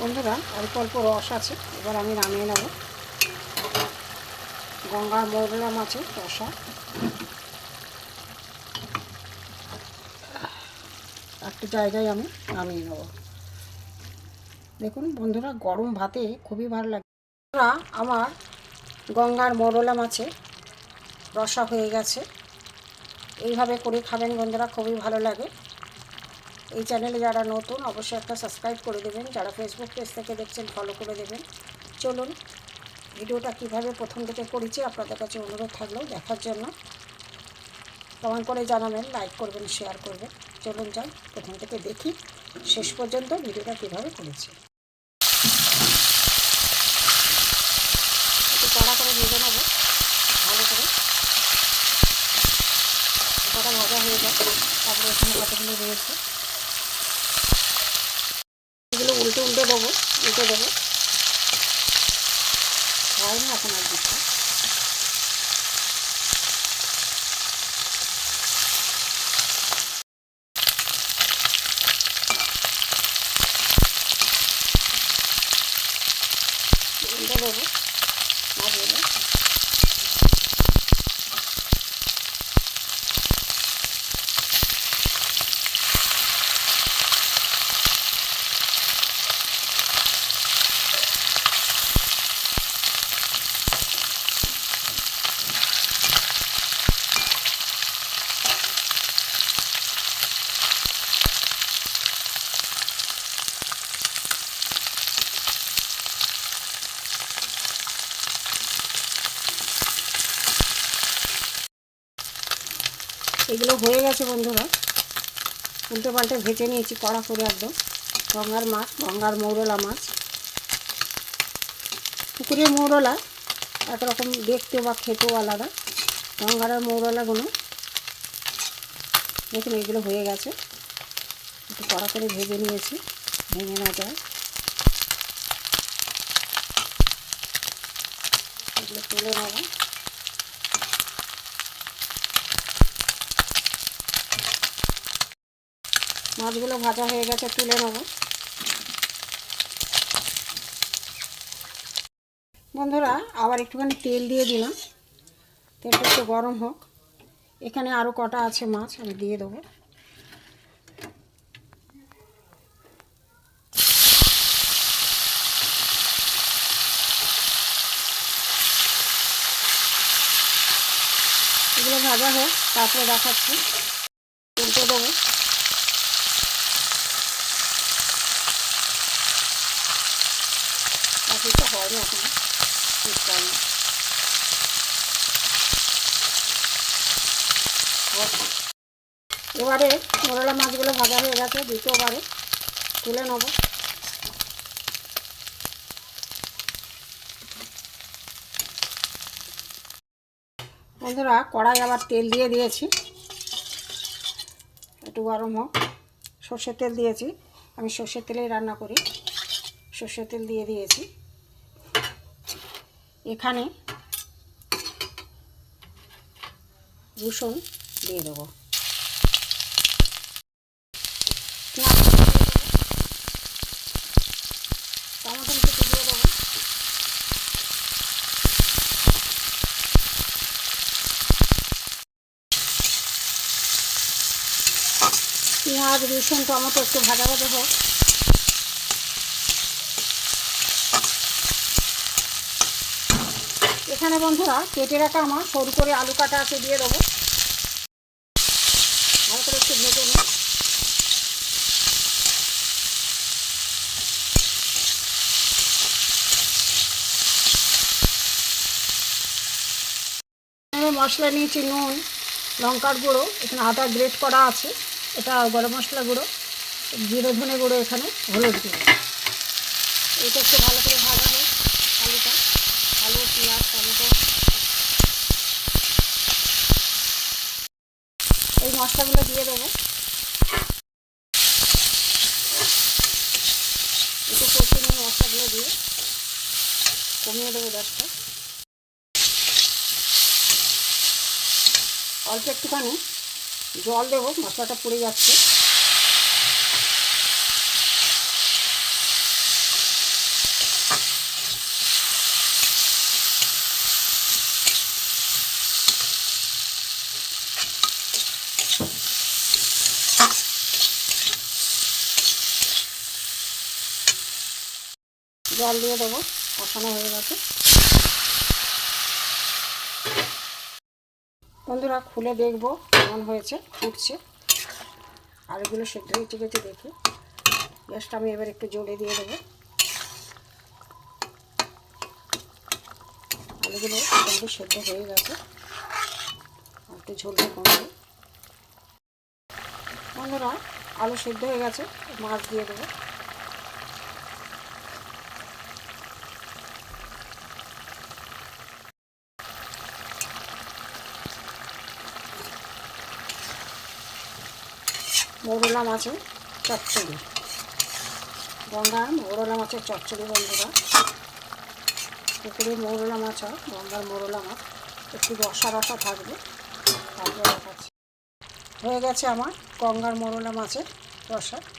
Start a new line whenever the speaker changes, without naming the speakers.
বন্ধুরা, অল্প অল্প রস আছে, এবার আমি নামিয়ে নেব। গঙ্গার মৌরলা মাছের রসা। একটা জায়গায় আমি নামিয়ে নেব। দেখুন বন্ধুরা, গরম ভাতে খুবই ভালো লাগে। বন্ধুরা, আমার গঙ্গার মৌরলা মাছের রসা হয়ে গেছে। এইভাবে করে খাবেন বন্ধুরা, খুবই ভালো লাগে। এই চ্যানেলে যারা নতুন, অবশ্যই একটা সাবস্ক্রাইব করে দেবেন। যারা ফেসবুক পেজ থেকে দেখছেন ফলো করে দেবেন। চলুন, ভিডিওটা কীভাবে প্রথম থেকে করেছি আপনাদের কাছে অনুরোধ থাকলেও দেখার জন্য। কমেন্ট করে জানাবেন লাইক করবেন শেয়ার করবেন। চলুন যাই, প্রথম থেকে দেখি শেষ পর্যন্ত ভিডিওটা কীভাবে করেছি। একটু কড়া করে ভেজে নেব, ভালো করে। কটা ভাজা হয়ে যায় তারপরে এখানে কতগুলো রয়েছে? এগুলো উল্টে উল্টে দেবো উল্টে দেবো হয়নি এখন আর দিচ্ছি উল্টে দেবো মাছগুলো এগুলো হয়ে গেছে বন্ধুরা। উল্টে পাল্টে ভেজে নিয়েছি কড়া করে একদম। গঙ্গার মাছ, গঙ্গার মৌরলা মাছ। পুকুরের মৌরলা একরকম দেখতে বা খেতেও আলাদা। গঙ্গার মৌরলাগুলো দেখুন, এগুলো হয়ে গেছে। একটু কড়া করে ভেজে নিয়েছি, ভেঙে না যায়। এগুলো তুলে নেব। মাছগুলো ভাজা হয়ে গেছে, তুলে নেব। বন্ধুরা, আবার একটুখানি তেল দিয়ে দিলাম। তেলটা একটু গরম হোক। এখানে আরও কটা আছে মাছ, আমি দিয়ে দেবো। এগুলো ভাজা হোক, তারপরে দেখাচ্ছি। উল্টে দেবো। এবারে মোরলা মাছগুলো ভাজা হয়ে গেছে, দ্বিতীয়বারে তুলে নেব। বন্ধুরা কড়াই আবার তেল দিয়ে দিয়েছি। একটু গরম হোক। সর্ষের তেল দিয়েছি। আমি সর্ষের তেলেই রান্না করি। সর্ষের তেল দিয়ে দিয়েছি। এখানে রসুন দিয়ে দেবো। টমেটো কেটে দিয়ে দেবো পেঁয়াজ, রসুন, টমেটো একটু ভাজা ভাজা হোক। এখানে বন্ধুরা কেটে রাখা আমার, সরু করে আলু কাটা আছে দিয়ে দেবো। ভালো করে একটু ভেজে নিই। মশলা নিয়েছি নুন, লঙ্কার গুঁড়ো, এখানে আদা গ্রেট করা আছে, এটা গরম মশলা গুঁড়ো, জিরে ধনে গুঁড়ো এখানে, হলুদ গুঁড়ো। এটা একটু ভালো করে ভাজা হোক আলুটা। আলু পেঁয়াজ টমেটো এই মশলাগুলো দিয়ে দেবো একটু কষে নিয়ে মশলাগুলো দিয়ে কমিয়ে দেবো গ্যাসটা অল্প একটুখানি জল দেবো মশলাটা পুড়ে যাচ্ছে জল দিয়ে দেবো, কষানো হয়ে গেছে। বন্ধুরা, খুলে দেখব কেমন হয়েছে, ফুটছে। আর এগুলো সেদ্ধ হয়েছে গেছে দেখি, গ্যাসটা আমি এবার একটু জোরে দিয়ে দেবো। আলুগুলো মোটামুটি সেদ্ধ হয়ে গেছে। একটু ঝোলটা কমবে বন্ধুরা, আলু সেদ্ধ হয়ে গেছে, মাছ দিয়ে দেবো। মৌরলা মাছের চচ্চড়ি। গঙ্গার মৌরলা মাছের চচ্চড়ি বন্ধুরা। পুকুরে মৌরলা মাছ হয় গঙ্গার মৌরলা মাছ একটু রসা রসা থাকবে, তারপর দেখাচ্ছি। হয়ে গেছে আমার গঙ্গার মৌরলা মাছের রসা।